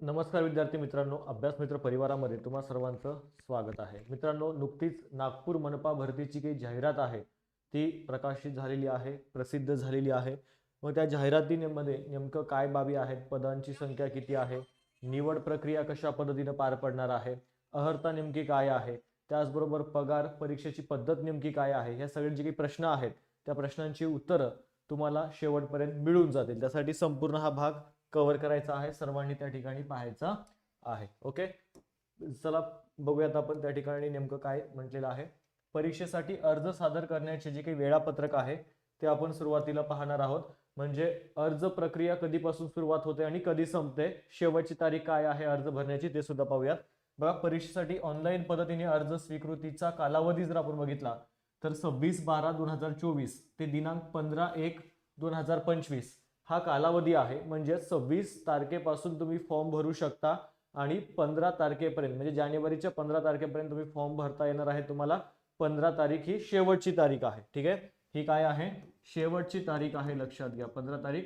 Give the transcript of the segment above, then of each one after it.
नमस्कार विद्यार्थी मित्रांनो अभ्यास मित्र परिवारामध्ये तुम्हा सर्वांचं स्वागत आहे. मित्रांनो नुकतीच नागपूर मनपा भरतीची काही जाहिरात आहे ती प्रकाशित झालेली आहे प्रसिद्ध झालेली आहे. मग त्या जाहिरातीमध्ये नेमकं काय बाबी आहेत पदांची संख्या किती आहे निवड प्रक्रिया कशा पद्धतीनं पार पडणार आहे अहर्ता नेमकी काय आहे त्याचबरोबर पगार परीक्षेची पद्धत नेमकी काय आहे ह्या सगळे जे काही प्रश्न आहेत त्या प्रश्नांची उत्तरं तुम्हाला शेवटपर्यंत मिळून जातील. त्यासाठी संपूर्ण हा भाग कव्हर करायचा आहे सर्वांनी त्या ठिकाणी पाहायचा आहे. ओके चला बघूयात आपण त्या ठिकाणी नेमकं काय म्हटलेलं आहे. परीक्षेसाठी अर्ज सादर करण्याचे जे काही वेळापत्रक आहे ते आपण सुरुवातीला पाहणार आहोत. म्हणजे अर्ज प्रक्रिया कधीपासून सुरुवात होते आणि कधी संपते शेवटची तारीख काय आहे अर्ज भरण्याची ते सुद्धा पाहूयात. बघा परीक्षेसाठी ऑनलाईन पद्धतीने अर्ज स्वीकृतीचा कालावधी जर आपण बघितला तर सव्वीस बारा दोन हजार चोवीस ते दिनांक पंधरा एक दोन हजार पंचवीस हा कालावधी आहे. म्हणजे सव्वीस तारखेपासून तुम्ही फॉर्म भरू शकता आणि पंधरा तारखेपर्यंत म्हणजे जानेवारीच्या पंधरा तारखेपर्यंत तुम्ही फॉर्म भरता येणार आहे तुम्हाला. पंधरा तारीख ही शेवटची तारीख आहे. ठीक आहे? ही काय आहे? शेवटची तारीख आहे लक्षात घ्या. पंधरा तारीख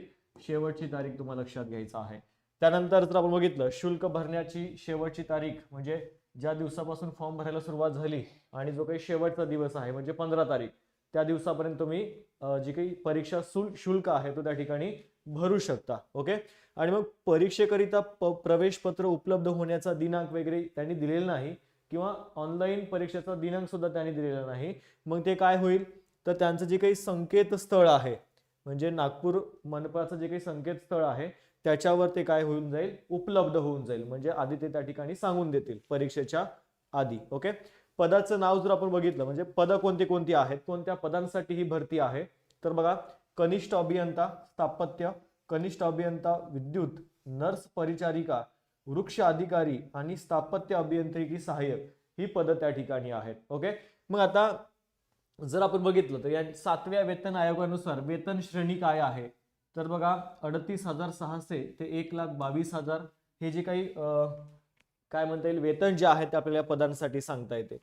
शेवटची तारीख तुम्हाला लक्षात घ्यायचं आहे. त्यानंतर जर आपण बघितलं शुल्क भरण्याची शेवटची तारीख म्हणजे ज्या दिवसापासून फॉर्म भरायला सुरुवात झाली आणि जो काही शेवटचा दिवस आहे म्हणजे पंधरा तारीख त्या दिवसापर्यंत तुम्ही जी काही परीक्षा शुल्क शुल्क आहे तो त्या ठिकाणी भरू शकता ओके? आणि मग परीक्षेकरिता प प्रवेश पत्र उपलब्ध होण्याचा दिनांक वगैरे त्यांनी दिलेला नाही किंवा ऑनलाईन परीक्षेचा दिनांक सुद्धा त्यांनी दिलेला नाही मग ते काय होईल? तर त्यांचं जे काही संकेतस्थळ आहे म्हणजे नागपूर मनपाचं जे काही संकेतस्थळ आहे त्याच्यावर ते काय होऊन जाईल? उपलब्ध होऊन जाईल म्हणजे आधी ते त्या ठिकाणी सांगून देतील परीक्षेच्या आधी ओके? पदाचं नाव जर आपण बघितलं म्हणजे पदं कोणती कोणती आहेत कोणत्या पदांसाठी ही भरती आहे तर बघा कनिष्ठ अभियंता स्थापत्य कनिष्ठ अभियंता विद्युत नर्स परिचारिका वृक्ष अधिकारी आणि स्थापत्य अभियांत्रिकी सहाय्यक ही पदं त्या ठिकाणी आहेत. ओके? मग आता जर आपण बघितलं तर या सातव्या वेतन आयोगानुसार वेतन श्रेणी काय आहे? तर बघा अडतीस हजार सहाशे ते एक लाख बावीस हजार हे जे काही काय म्हणता येईल? वेतन जे आहे ते आपल्याला या पदांसाठी सांगता येते.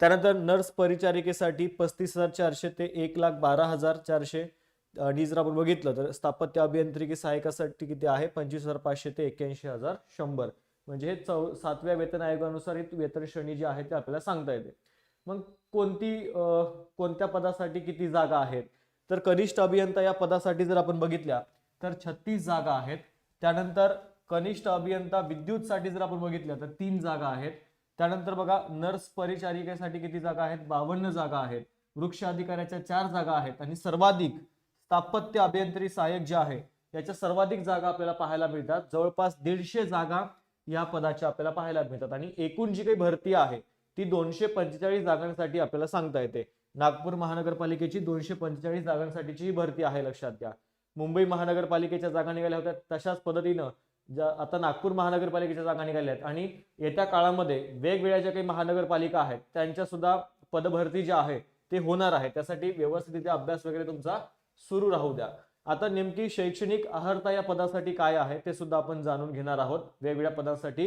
त्यानंतर नर्स परिचारिकेसाठी पस्तीस हजार चारशे ते एक लाख बारा हजार चारशे आणि जर आपण बघितलं तर स्थापत्य अभियांत्रिकी सहायकासाठी किती आहे? पंचवीस हजार पाचशे ते एक्क्याऐंशी हजार शंभर. म्हणजे हे चौ सातव्या वेतन आयोगानुसार ही वेतन श्रेणी जी आहे ते आपल्याला सांगता येते. मग कोणती कोणत्या पदासाठी किती जागा आहेत? तर कनिष्ठ अभियंता या पदासाठी जर आपण बघितल्या तर छत्तीस जागा आहेत. त्यानंतर कनिष्ठ अभियंता विद्युतसाठी जर आपण बघितलं तर तीन जागा आहेत. त्यानंतर बघा नर्स परिचारिकेसाठी किती जागा आहेत? बावन्न जागा आहेत. वृक्ष अधिकाऱ्याच्या चार जागा आहेत. आणि सर्वाधिक स्थापत्य अभियंत्री सहाय्यक जे आहे याच्या सर्वाधिक जागा आपल्याला पाहायला मिळतात. जवळपास दीडशे जागा या पदाच्या आपल्याला पाहायला मिळतात. आणि एकूण जी काही भरती आहे ती दोनशे पंचेचाळीस जागांसाठी आपल्याला सांगता येते. नागपूर महानगरपालिकेची दोनशे पंचेचाळीस जागांसाठीची ही भरती आहे लक्षात घ्या. मुंबई महानगरपालिकेच्या जागा निघाल्या होत्या तशाच पद्धतीनं ज्या आता नागपूर महानगरपालिकेच्या जागा निघाल्या आहेत. आणि येत्या काळामध्ये वेगवेगळ्या ज्या काही महानगरपालिका आहेत त्यांच्या सुद्धा पदभरती ज्या आहे ते होणार आहे. त्यासाठी व्यवस्थित अभ्यास वगैरे तुमचा सुरू राहू द्या. आता नेमकी शैक्षणिक अहर्ता या पदासाठी काय आहे ते सुद्धा आपण जाणून घेणार आहोत. वेगवेगळ्या पदांसाठी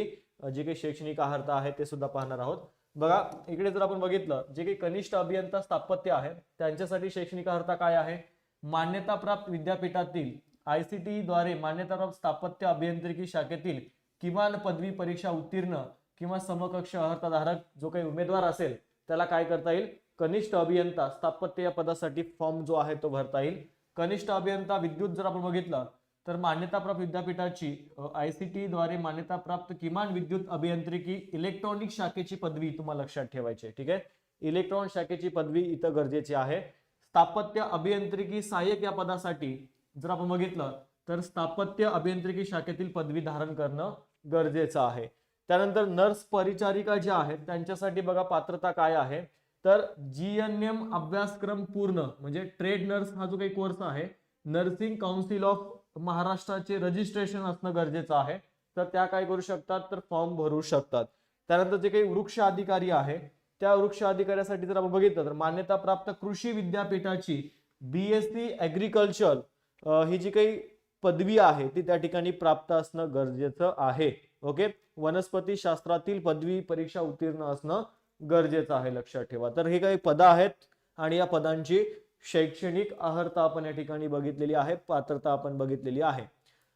जे काही शैक्षणिक अहर्ता आहे ते सुद्धा पाहणार आहोत. बघा इकडे जर आपण बघितलं जे काही कनिष्ठ अभियंता स्थापत्य आहे त्यांच्यासाठी शैक्षणिक अर्हता काय आहे? मान्यताप्राप्त विद्यापीठातील आय सी टी द्वारे मान्यताप्राप्त स्थापत्य अभियांत्रिकी शाखेतील किमान पदवी परीक्षा उत्तीर्ण किंवा समकक्ष अर्हताधारक जो काही उमेदवार असेल त्याला काय करता येईल? कनिष्ठ अभियंता स्थापत्य या पदासाठी फॉर्म जो आहे तो भरता येईल. कनिष्ठ अभियंता विद्युत जर आपण बघितलं तर मान्यताप्राप्त विद्यापीठाची आय सी द्वारे मान्यताप्राप्त किमान विद्युत अभियांत्रिकी इलेक्ट्रॉनिक शाखेची पदवी तुम्हाला लक्षात ठेवायची ठीक आहे? इलेक्ट्रॉनिक शाखेची पदवी इथं गरजेची आहे. स्थापत्य अभियांत्रिकी सहाय्यक या पदासाठी जर आपण बघितलं तर स्थापत्य अभियांत्रिकी शाखेतील पदवी धारण करणं गरजेचं आहे. त्यानंतर नर्स परिचारिका ज्या आहेत त्यांच्यासाठी बघा पात्रता काय आहे? तर जी एन एम अभ्यासक्रम पूर्ण म्हणजे ट्रेड नर्स हा जो काही कोर्स आहे नर्सिंग काउन्सिल ऑफ महाराष्ट्राचे रजिस्ट्रेशन असणं गरजेचं आहे. तर त्या काय करू शकतात? तर फॉर्म भरू शकतात. त्यानंतर जे काही वृक्ष अधिकारी आहे त्या वृक्ष अधिकाऱ्यासाठी जर आपण बघितलं तर मान्यताप्राप्त कृषी विद्यापीठाची बी एस सी ऍग्रिकल्चर ही जी काही पदवी आहे ती त्या ठिकाणी प्राप्त असणं गरजेचं आहे. ओके? वनस्पती शास्त्रातील पदवी परीक्षा उत्तीर्ण असणं गरजेचं आहे लक्षात ठेवा. तर हे काही पदं आहेत आणि या पदांची शैक्षणिक अहर्ता आपण या ठिकाणी बघितलेली आहे पात्रता आपण बघितलेली आहे.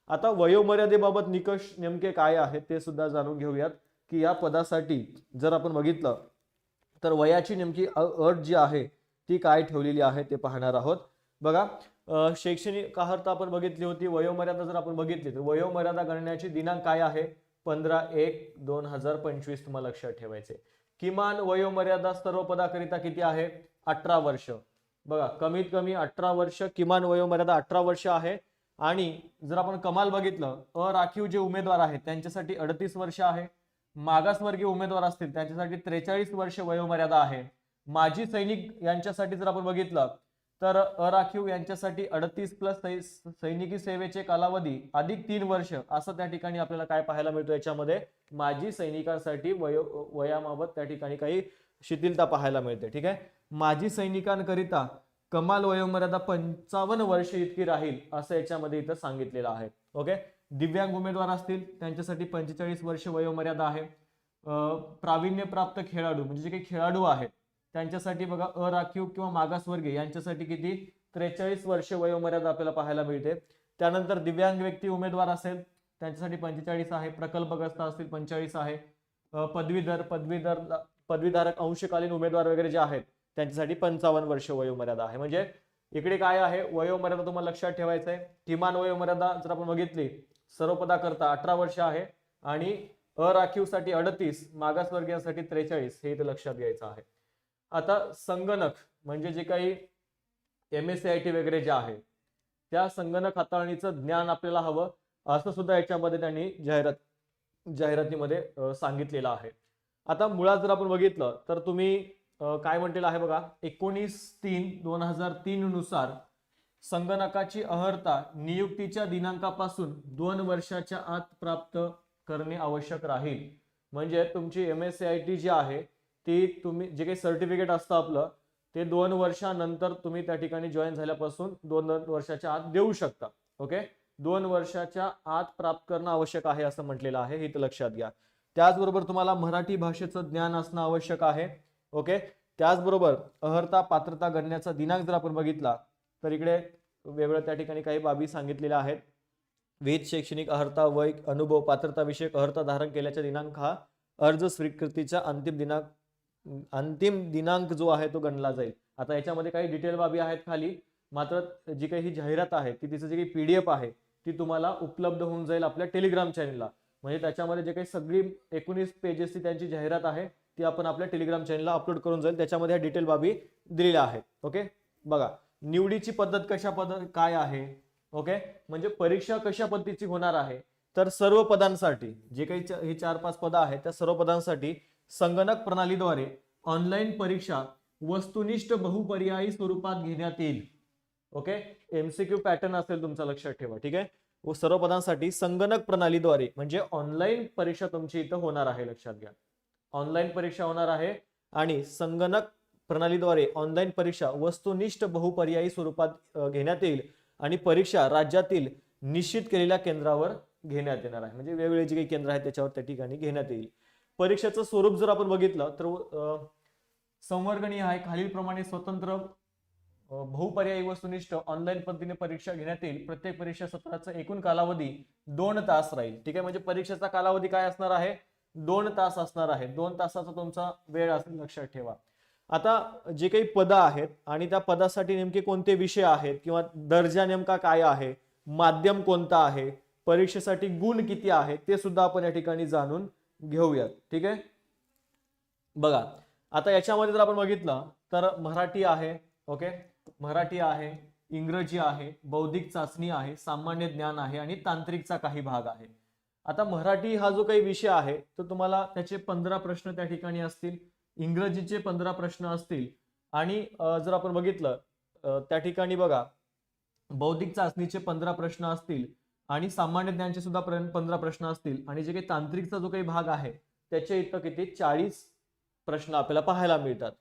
आता वयोमर्यादेबाबत निकष नेमके काय आहेत ते सुद्धा जाणून घेऊयात की या पदासाठी जर आपण बघितलं तर वयाची नेमकी अ- अट जी आहे ती काय ठेवलेली आहे ते पाहणार आहोत. बघा शैक्षणिक अर्हता आपण बघितली होती वयोमर्यादा जर आपण बघितली तर वयोमर्यादा गणण्याची दिनांक काय आहे? पंधरा एक दोन हजार पंचवीस तुम्हाला लक्षात ठेवायचे किमान वयोमर्यादा सर्व पदाकरिता किती आहे? अठरा वर्ष. बघा कमीत कमी अठरा वर्ष किमान वयोमर्यादा अठरा वर्ष आहे. आणि जर आपण कमाल बघितलं अराखीव जे उमेदवार आहेत त्यांच्यासाठी अडतीस वर्ष आहे. मागासवर्गीय उमेदवार असतील त्यांच्यासाठी त्रेचाळीस वर्ष वयोमर्यादा आहे. माजी सैनिक यांच्यासाठी जर आपण बघितलं तर अराखीव यांच्यासाठी अडतीस प्लस सैनिकी सेवेचे कालावधी अधिक तीन वर्ष असं त्या ठिकाणी आपल्याला काय पाहायला मिळतं याच्यामध्ये? माजी सैनिकांसाठी वयो वयाबाबत त्या ठिकाणी काही शिथिलता पाहायला मिळते ठीक आहे? माजी सैनिकांकरिता कमाल वयोमर्यादा पंचावन्न वर्ष इतकी राहील असं याच्यामध्ये इथं सांगितलेलं आहे ओके? दिव्यांग उमेदवार असतील त्यांच्यासाठी पंचेचाळीस वर्ष वयोमर्यादा आहे. प्रावीण्यप्राप्त खेळाडू म्हणजे जे काही खेळाडू आहेत त्यांच्यासाठी बघा अराखीव किंवा मागासवर्गीय यांच्यासाठी किती? त्रेचाळीस वर्ष वयोमर्यादा आपल्याला पाहायला मिळते. त्यानंतर दिव्यांग व्यक्ती उमेदवार असेल त्यांच्यासाठी पंचेचाळीस आहे. प्रकल्पग्रस्त असतील पंचेचाळीस आहे. पदवीधर पदवीधर पदवीधारक अंशकालीन उमेदवार वगैरे जे आहेत त्यांच्यासाठी पंचावन्न वर्ष वयोमर्यादा आहे. म्हणजे इकडे काय आहे? वयोमर्यादा तुम्हाला लक्षात ठेवायचं आहे किमान वयोमर्यादा जर आपण बघितली सर्वपदा करता अठरा वर्ष आहे आणि अराखीवसाठी अडतीस मागासवर्गीयांसाठी त्रेचाळीस हे इथे लक्षात घ्यायचं आहे. आता संगणक म्हणजे जे काही M S C I T वगैरे जे आहे त्या संगणक हाताळणीचं ज्ञान आपल्याला हवं असं सुद्धा याच्यामध्ये त्यांनी जाहिरात जाहिरातीमध्ये सांगितलेलं आहे. आता मुळात जर आपण बघितलं तर तुम्ही काय म्हटलेलं आहे बघा एकोणीस तीन दोन हजार तीन नुसार संगणकाची अहर्ता नियुक्तीच्या दिनांकापासून दोन वर्षाच्या आत प्राप्त करणे आवश्यक राहील. म्हणजे तुमची M S C I T जी आहे ती तुम्ही जे काही सर्टिफिकेट असतं आपलं ते दोन वर्षानंतर तुम्ही त्या ठिकाणी जॉईन झाल्यापासून दोन वर्षाच्या आत देऊ शकता ओके दोन वर्षाच्या आत प्राप्त करणं आवश्यक आहे असं म्हटलेलं आहे हे इथं लक्षात घ्या. त्याचबरोबर तुम्हाला मराठी भाषेचं ज्ञान असणं आवश्यक आहे ओके त्याचबरोबर अहर्ता पात्रता गणण्याचा दिनांक जर आपण बघितला तर इकडे वेगळ्या त्या ठिकाणी काही बाबी सांगितलेल्या आहेत. वेद शैक्षणिक अहर्ता वय अनुभव पात्रता विषयक अहर्ता धारण केल्याचा दिनांक हा अर्ज स्वीकृतीचा अंतिम दिनांक अंतिम दिनांक जो आहे तो गणला जाईल. आता याच्यामध्ये काही डिटेल बाबी आहेत खाली. मात्र जी काही ही जाहिरात आहे ती तिचं जी काही पीडीएफ आहे ती तुम्हाला उपलब्ध होऊन जाईल आपल्या टेलिग्राम चॅनलला म्हणजे त्याच्यामध्ये जे काही सगळी एकोणीस पेजेसची त्यांची जाहिरात आहे ती आपण आपल्या टेलिग्राम चॅनलला अपलोड करून जाईल. त्याच्यामध्ये ह्या डिटेल बाबी दिलेल्या आहेत. ओके बघा निवडीची पद्धत कशा पद्धत काय आहे? ओके म्हणजे परीक्षा कशा पद्धतीची होणार आहे? तर सर्व पदांसाठी जे काही ही चार पाच पदं आहेत त्या सर्व पदांसाठी संगणक प्रणालीद्वारे ऑनलाईन परीक्षा वस्तुनिष्ठ बहुपर्यायी स्वरूपात घेण्यात येईल. ओके एमसीक्यू पॅटर्न असेल तुमचा लक्षात ठेवा ठीक आहे? व सर्व पदांसाठी संगणक प्रणालीद्वारे म्हणजे ऑनलाईन परीक्षा तुमची इथं होणार आहे लक्षात घ्या. ऑनलाईन परीक्षा होणार आहे आणि संगणक प्रणालीद्वारे ऑनलाईन परीक्षा वस्तुनिष्ठ बहुपर्यायी स्वरूपात घेण्यात येईल आणि परीक्षा राज्यातील निश्चित केलेल्या केंद्रावर घेण्यात येणार आहे. म्हणजे वेगवेगळे जे काही केंद्र आहेत त्याच्यावर त्या ठिकाणी घेण्यात येईल. परीक्षेचं स्वरूप जर आपण बघितलं तर संवर्गणी संवर्गणीय आहे खालीलप्रमाणे स्वतंत्र बहुपर्यायी व सुनिष्ठ ऑनलाईन पद्धतीने परीक्षा घेण्यात येईल. प्रत्येक परीक्षा सत्राचा एकूण कालावधी दोन तास राहील. ठीक आहे? म्हणजे परीक्षेचा कालावधी काय असणार आहे? दोन तास असणार आहे. दोन तासाचा तुमचा वेळ असेल लक्षात ठेवा. आता जे काही पदं आहेत आणि त्या पदासाठी नेमके कोणते विषय आहेत किंवा दर्जा नेमका काय आहे? माध्यम कोणता आहे? परीक्षेसाठी गुण किती आहे ते सुद्धा आपण या ठिकाणी जाणून घेऊयात ठीक आहे? बघा आता याच्यामध्ये जर आपण बघितलं तर मराठी आहे ओके? मराठी आहे इंग्रजी आहे बौद्धिक चाचणी आहे सामान्य ज्ञान आहे आणि तांत्रिकचा काही भाग आहे. आता मराठी हा जो काही विषय आहे तो तुम्हाला त्याचे पंधरा प्रश्न त्या ठिकाणी असतील इंग्रजीचे पंधरा प्रश्न असतील आणि जर आपण बघितलं त्या ठिकाणी बघा बौद्धिक चाचणीचे पंधरा प्रश्न असतील आणि सामान्य ज्ञानचे सुद्धा पंधरा प्रश्न असतील. आणि जे काही तांत्रिकचा जो काही भाग आहे त्याच्या इथं किती? चाळीस प्रश्न आपल्याला पाहायला मिळतात.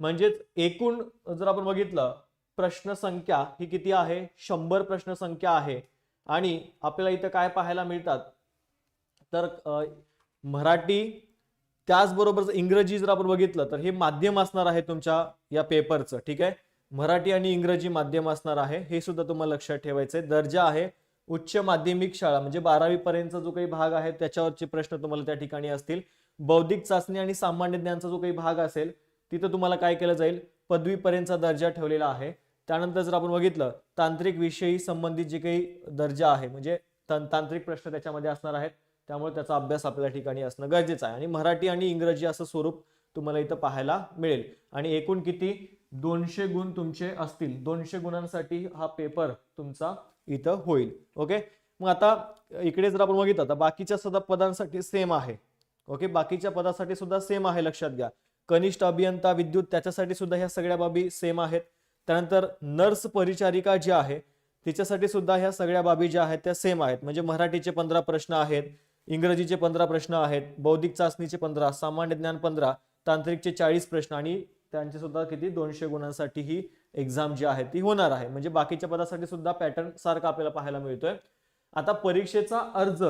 म्हणजेच एकूण जर आपण बघितलं प्रश्न संख्या ही किती आहे? शंभर प्रश्न संख्या आहे. आणि आपल्याला इथं काय पाहायला मिळतात? तर मराठी त्याचबरोबर जर इंग्रजी जर आपण बघितलं तर हे माध्यम असणार आहे तुमच्या या पेपरचं ठीक आहे? मराठी आणि इंग्रजी माध्यम असणार आहे. हे सुद्धा तुम्हाला लक्षात ठेवायचं आहे दर्जा आहे. उच्च माध्यमिक शाळा म्हणजे बारावीपर्यंतचा जो काही भाग आहे त्याच्यावरचे प्रश्न तुम्हाला त्या ठिकाणी असतील. बौद्धिक चाचणी आणि सामान्य ज्ञानचा जो काही भाग असेल तिथं तुम्हाला काय केलं जाईल? पदवीपर्यंतचा दर्जा ठेवलेला आहे. त्यानंतर जर आपण बघितलं तांत्रिक विषयी संबंधित जे काही दर्जा आहे म्हणजे तांत्रिक प्रश्न त्याच्यामध्ये असणार आहेत. त्यामुळे त्याचा अभ्यास आपल्या ठिकाणी असणं गरजेचं आहे. आणि मराठी आणि इंग्रजी असं स्वरूप तुम्हाला इथं पाहायला मिळेल. आणि एकूण किती? दोनशे गुण तुमचे असतील. दोनशे गुणांसाठी हा पेपर तुमचा इथं होईल. ओके मग आता इकडे जर आपण बघितलं तर बाकीच्या सुद्धा पदांसाठी सेम आहे. ओके बाकीच्या पदासाठी सुद्धा सेम आहे लक्षात घ्या. कनिष्ठ अभियंता विद्युत त्याच्यासाठी सुद्धा ह्या सगळ्या बाबी सेम आहेत. त्यानंतर नर्स परिचारिका जी आहे तिच्यासाठी सुद्धा ह्या सगळ्या बाबी ज्या आहेत त्या सेम आहेत. म्हणजे मराठीचे पंधरा प्रश्न आहेत इंग्रजीचे पंधरा प्रश्न आहेत बौद्धिक चाचणीचे पंधरा सामान्य ज्ञान पंधरा तांत्रिकचे चाळीस प्रश्न आणि त्यांचे सुद्धा किती? दोनशे गुणांसाठी ही एक्झाम जी आहे ती होणार आहे. म्हणजे बाकीच्या पदासाठी सुद्धा पॅटर्न सारखा आपल्याला पाहायला मिळतोय. आता परीक्षेचा अर्ज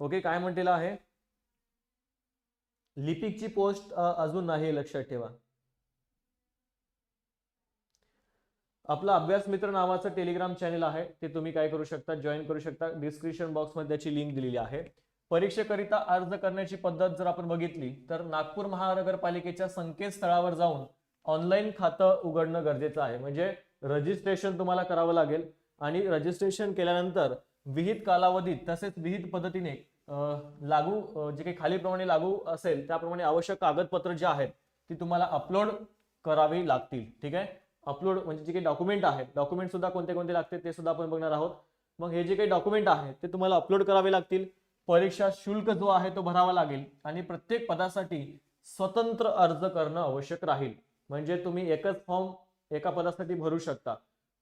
ओके काय म्हटलेला आहे? लिपिकची पोस्ट अजून नाही लक्षात ठेवा. आपला अभ्यास मित्र नावाचं टेलिग्राम चॅनल आहे ते तुम्ही काय करू शकता जॉईन करू शकता. डिस्क्रिप्शन बॉक्समध्ये त्याची लिंक दिलेली आहे. परीक्षेकरिता अर्ज करण्याची पद्धत जर आपण बघितली तर नागपूर महानगरपालिकेच्या संकेतस्थळावर जाऊन ऑनलाईन खातं उघडणं गरजेचं आहे. म्हणजे रजिस्ट्रेशन तुम्हाला करावं लागेल आणि रजिस्ट्रेशन केल्यानंतर विहित कालावधीत तसेच विहित पद्धतीने लागू जे काही खालीप्रमाणे लागू असेल त्याप्रमाणे आवश्यक कागदपत्र जे आहेत ती तुम्हाला अपलोड करावी लागतील. ठीक आहे? अपलोड म्हणजे जे काही डॉक्युमेंट आहेत डॉक्युमेंट सुद्धा कोणते कोणते लागते ते सुद्धा आपण बघणार आहोत. मग हे जे काही डॉक्युमेंट आहेत ते तुम्हाला अपलोड करावे लागतील. परीक्षा शुल्क जो आहे तो भरावा लागेल आणि प्रत्येक पदासाठी स्वतंत्र अर्ज करणं आवश्यक राहील. म्हणजे तुम्ही एकच फॉर्म एका पदासाठी भरू शकता.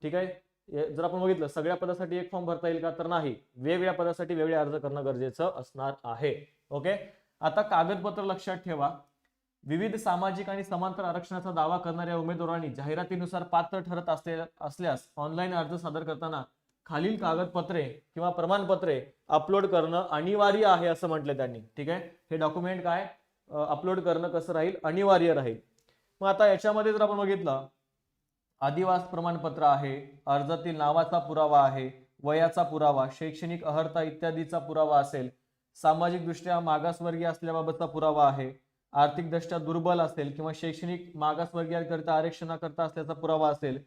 ठीक आहे? जर आपण बघितलं सगळ्या पदासाठी एक फॉर्म भरता येईल का? तर नाही. वेगवेगळ्या पदासाठी वेगळे अर्ज करणं गरजेचं असणार आहे. ओके? आता कागदपत्र लक्षात ठेवा. विविध सामाजिक आणि समांतर आरक्षणाचा दावा करणाऱ्या उमेदवारांनी जाहिरातीनुसार पात्र ठरत असले असल्यास ऑनलाईन अर्ज सादर करताना खालील कागदपत्रे किंवा प्रमाणपत्रे अपलोड करणं अनिवार्य आहे असं म्हटलं त्यांनी. ठीक आहे? हे डॉक्युमेंट काय? अपलोड करणं कसं राहील? अनिवार्य राहील. मग आता याच्यामध्ये जर आपण बघितलं आदिवास प्रमाणपत्र आहे अर्जातील नावाचा पुरावा आहे वयाचा पुरावा शैक्षणिक अर्हता इत्यादीचा पुरावा असेल सामाजिकदृष्ट्या मागासवर्गीय असल्याबाबतचा पुरावा आहे आर्थिक दृष्ट्या दुर्बल असेल किंवा शैक्षणिक मागासवर्गीयांकरिता आरक्षणाकरता असल्याचा पुरावा असेल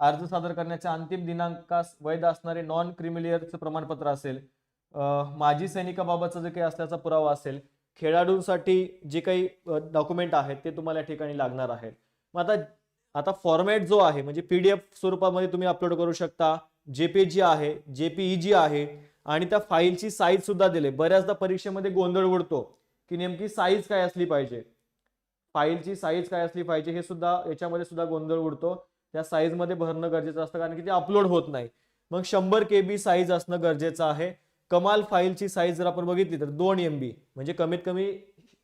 अर्ज सादर करण्याच्या अंतिम दिनांकास वैध असणारे नॉन क्रिमिलियरचं प्रमाणपत्र असेल माजी सैनिकाबाबतचा जे काही असल्याचा पुरावा असेल खेळाडूंसाठी जे काही डॉक्युमेंट आहेत ते तुम्हाला या ठिकाणी लागणार आहेत. मग आता आता फॉर्मॅट जो आहे म्हणजे पीडीएफ स्वरूपामध्ये तुम्ही अपलोड करू शकता. जेपीजी आहे जेपीईजी आहे आणि त्या फाईलची साईज सुद्धा दिले. बऱ्याचदा परीक्षेमध्ये गोंधळ उडतो की नेमकी साईज काय असली पाहिजे. फाईलची साईज काय असली पाहिजे हे सुद्धा याच्यामध्ये सुद्धा गोंधळ उडतो. त्या साईजमध्ये भरणं गरजेचं असतं कारण की ते अपलोड होत नाही. मग शंभर के बी साईज असणं गरजेचं आहे. कमाल फाईलची साईज जर आपण बघितली तर दोन एम बी म्हणजे कमीत कमी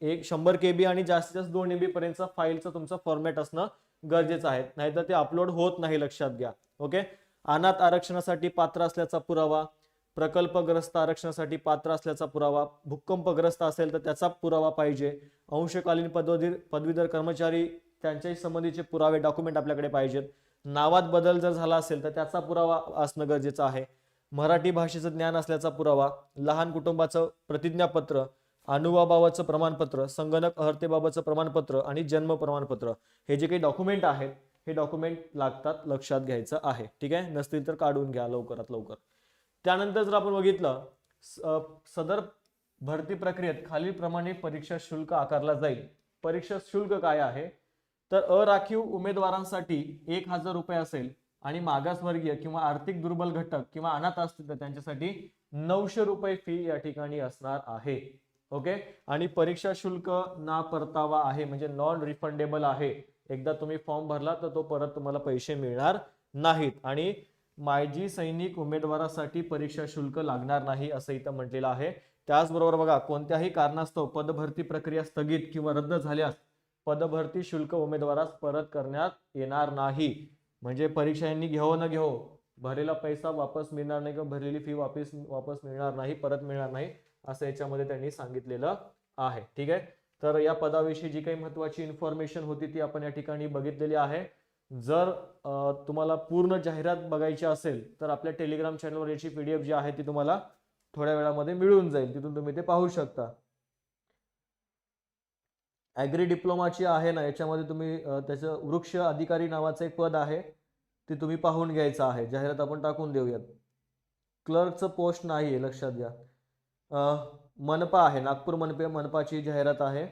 एक शंभर के बी आणि जास्तीत जास्त दोन एम बी पर्यंतचा फाईलचं तुमचं फॉर्मॅट असणं गरजेचं आहे. नाहीतर ते अपलोड होत नाही लक्षात घ्या. ओके अनाथ आरक्षणासाठी पात्र असल्याचा पुरावा प्रकल्पग्रस्त आरक्षणासाठी पात्र असल्याचा पुरावा भूकंपग्रस्त असेल तर त्याचा पुरावा पाहिजे. अंशकालीन पदवीधर पदवीधर कर्मचारी त्यांच्याही संबंधीचे पुरावे डॉक्युमेंट आपल्याकडे पाहिजेत. नावात बदल जर झाला असेल तर त्याचा पुरावा असणं गरजेचं आहे. मराठी भाषेचं ज्ञान असल्याचा पुरावा लहान कुटुंबाचं प्रतिज्ञापत्र अनुवाबाबतचं प्रमाणपत्र संगणक अर्हतेबाबतचं प्रमाणपत्र आणि जन्म प्रमाणपत्र हे जे काही डॉक्युमेंट आहेत हे डॉक्युमेंट लागतात लक्षात घ्यायचं आहे. ठीक आहे? नसतील तर काढून घ्या लवकरात लवकर. त्यानंतर जर आपण बघितलं सदर भरती प्रक्रियेत खालीलप्रमाणे परीक्षा शुल्क आकारला जाईल. परीक्षा शुल्क काय आहे? तर अराखीव उमेदवारांसाठी एक हजार रुपये असेल. आणि मागासवर्गीय किंवा आर्थिक दुर्बल घटक किंवा अनाथ असतील तर त्यांच्यासाठी नऊशे रुपये फी या ठिकाणी असणार आहे. ओके आणि परीक्षा शुल्क ना परतावा आहे म्हणजे नॉन रिफंडेबल आहे. एकदा तुम्ही फॉर्म भरला तर तो परत तुम्हाला पैसे मिळणार नाहीत. आणि मायजी सैनिक उमेदवारासाठी परीक्षा शुल्क लागणार नाही असं इथं म्हटलेलं आहे. त्याचबरोबर बघा कोणत्याही कारणास्तव पदभरती प्रक्रिया स्थगित किंवा रद्द झाल्यास पदभरती शुल्क उमेदवारास परत करण्यात येणार नाही. म्हणजे परीक्षा यांनी घेऊ न घेऊ भरलेला पैसा वापस मिळणार नाही किंवा भरलेली फी वापस वापस मिळणार नाही परत मिळणार नाही असं याच्यामध्ये त्यांनी सांगितलेलं आहे. ठीक आहे? तर या पदाविषयी जी काही महत्वाची इन्फॉर्मेशन होती ती आपण या ठिकाणी बघितलेली आहे. जर तुम्हाला पूर्ण जाहिरात बघायची असेल तर आपल्या टेलिग्राम चॅनलवर याची पी डी एफ जी आहे ती तुम्हाला थोड्या वेळामध्ये मिळून जाईल. तिथून तुम्ही ते पाहू शकता. ॲग्री डिप्लोमाची आहे ना याच्यामध्ये तुम्ही त्याचं वृक्ष अधिकारी नावाचं एक पद आहे. ते तुम्ही पाहून घ्यायचं आहे. जाहिरात आपण टाकून देऊयात. क्लर्कचं पोस्ट नाही आहे लक्षात घ्या. मनपा आहे. नागपूर मनपे मनपाची जाहिरात आहे.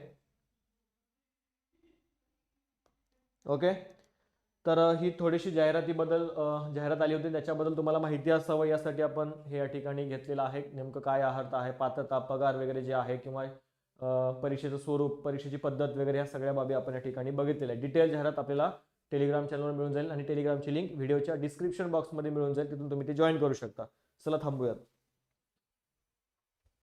ओके? तर ही थोडीशी जाहिरातीबद्दल जाहिरात आली होती. त्याच्याबद्दल तुम्हाला माहिती असावं. यासाठी आपण हे या ठिकाणी घेतलेलं आहे. नेमकं काय आहार आहे? पात्रता पगार वगैरे जे आहे किंवा परीक्षेचं स्वरूप परीक्षेची पद्धत वगैरे ह्या सगळ्या बाबी आपण या ठिकाणी बघितलेल्या आहे डिटेल जाहिरात आपल्याला टेलिग्राम चॅनलवर मिळून जाईल आणि टेलिग्रामची लिंक व्हिडिओच्या डिस्क्रिप्शन बॉक्समध्ये मिळून जाईल. तिथून तुम्ही ते जॉईन करू शकता. चला थांबूयात.